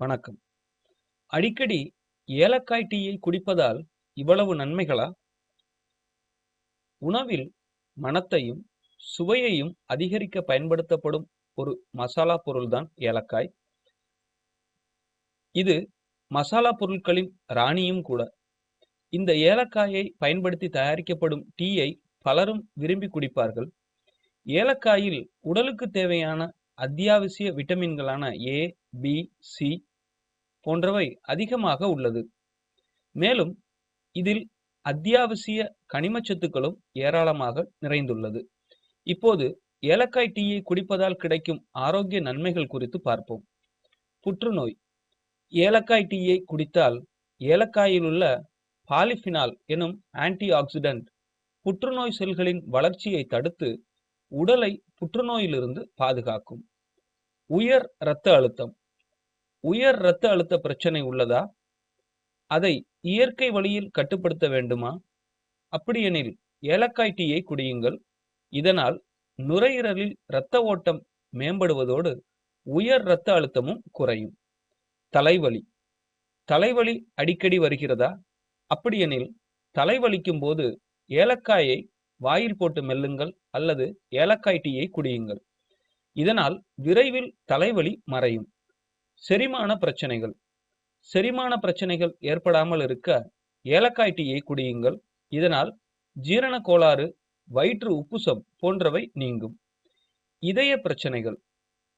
வணக்கம். அடிக்கடி ஏலக்காய் டீயை குடிப்பதால் இவ்வளவு நன்மைகளா? உணவில் மணத்தையும் சுவையையும் அதிகரிக்க பயன்படுத்தப்படும் ஒரு மசாலா பொருள்தான் ஏலக்காய். இது மசாலா பொருட்களின் ராணியும் கூட. இந்த ஏலக்காயை பயன்படுத்தி தயாரிக்கப்படும் டீயை பலரும் விரும்பி குடிப்பார்கள். ஏலக்காயில் உடலுக்கு தேவையான அத்தியாவசிய விட்டமின்களான ஏ பி சி போன்றவை அதிகமாக உள்ளது. மேலும் இதில் அத்தியாவசிய கனிமச்சத்துக்களும் ஏராளமாக நிறைந்துள்ளது. இப்போது ஏலக்காய் டீயை குடிப்பதால் கிடைக்கும் ஆரோக்கிய நன்மைகள் குறித்து பார்ப்போம். புற்றுநோய். ஏலக்காய் டீயை குடித்தால் ஏலக்காயில் உள்ள பாலிஃபினால் எனும் ஆன்டி ஆக்சிடென்ட் புற்றுநோய் செல்களின் வளர்ச்சியை தடுத்து உடலை புற்றுநோயிலிருந்து பாதுகாக்கும். உயர் இரத்த அழுத்தம். உயர் இரத்த அழுத்த பிரச்சனை உள்ளதா? அதை இயற்கை வழியில் கட்டுப்படுத்த வேண்டுமா? அப்படியெனில் ஏலக்காய் டீயை குடியுங்கள். இதனால் நுரையீரலில் இரத்த ஓட்டம் மேம்படுவதோடு உயர் இரத்த அழுத்தமும் குறையும். தலைவலி. தலைவலி அடிக்கடி வருகிறதா? அப்படியெனில் தலைவலிக்கும் போது ஏலக்காயை வாயில் போட்டு மெல்லுங்கள் அல்லது ஏலக்காய் டீயை குடியுங்கள். இதனால் விரைவில் தலைவலி மறையும். செரிமான பிரச்சனைகள். செரிமான பிரச்சனைகள் ஏற்படாமல் இருக்க ஏலக்காய் டீயை குடியுங்கள். இதனால் ஜீரண கோளாறு வயிற்று உப்புசம் போன்றவை நீங்கும். இதய பிரச்சனைகள்.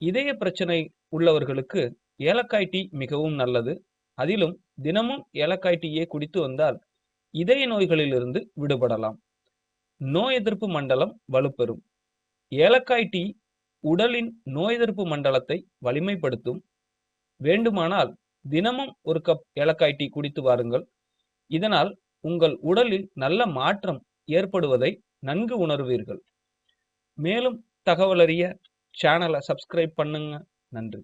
இதய பிரச்சனை உள்ளவர்களுக்கு ஏலக்காய் டீ மிகவும் நல்லது. அதிலும் தினமும் ஏலக்காய் டீயை குடித்து வந்தால் இதய நோய்களிலிருந்து விடுபடலாம். நோய் எதிர்ப்பு மண்டலம் வலுப்பெறும். ஏலக்காய் டீ உடலின் நோய் எதிர்ப்பு மண்டலத்தை வலிமைப்படுத்தும். வேண்டுமானால் தினமும் ஒரு கப் ஏலக்காய் டீ குடித்து வாருங்கள். இதனால் உங்கள் உடலில் நல்ல மாற்றம் ஏற்படுவதை நன்கு உணர்வீர்கள். மேலும் தகவல் அறிய சேனலை சப்ஸ்கிரைப் பண்ணுங்க. நன்றி.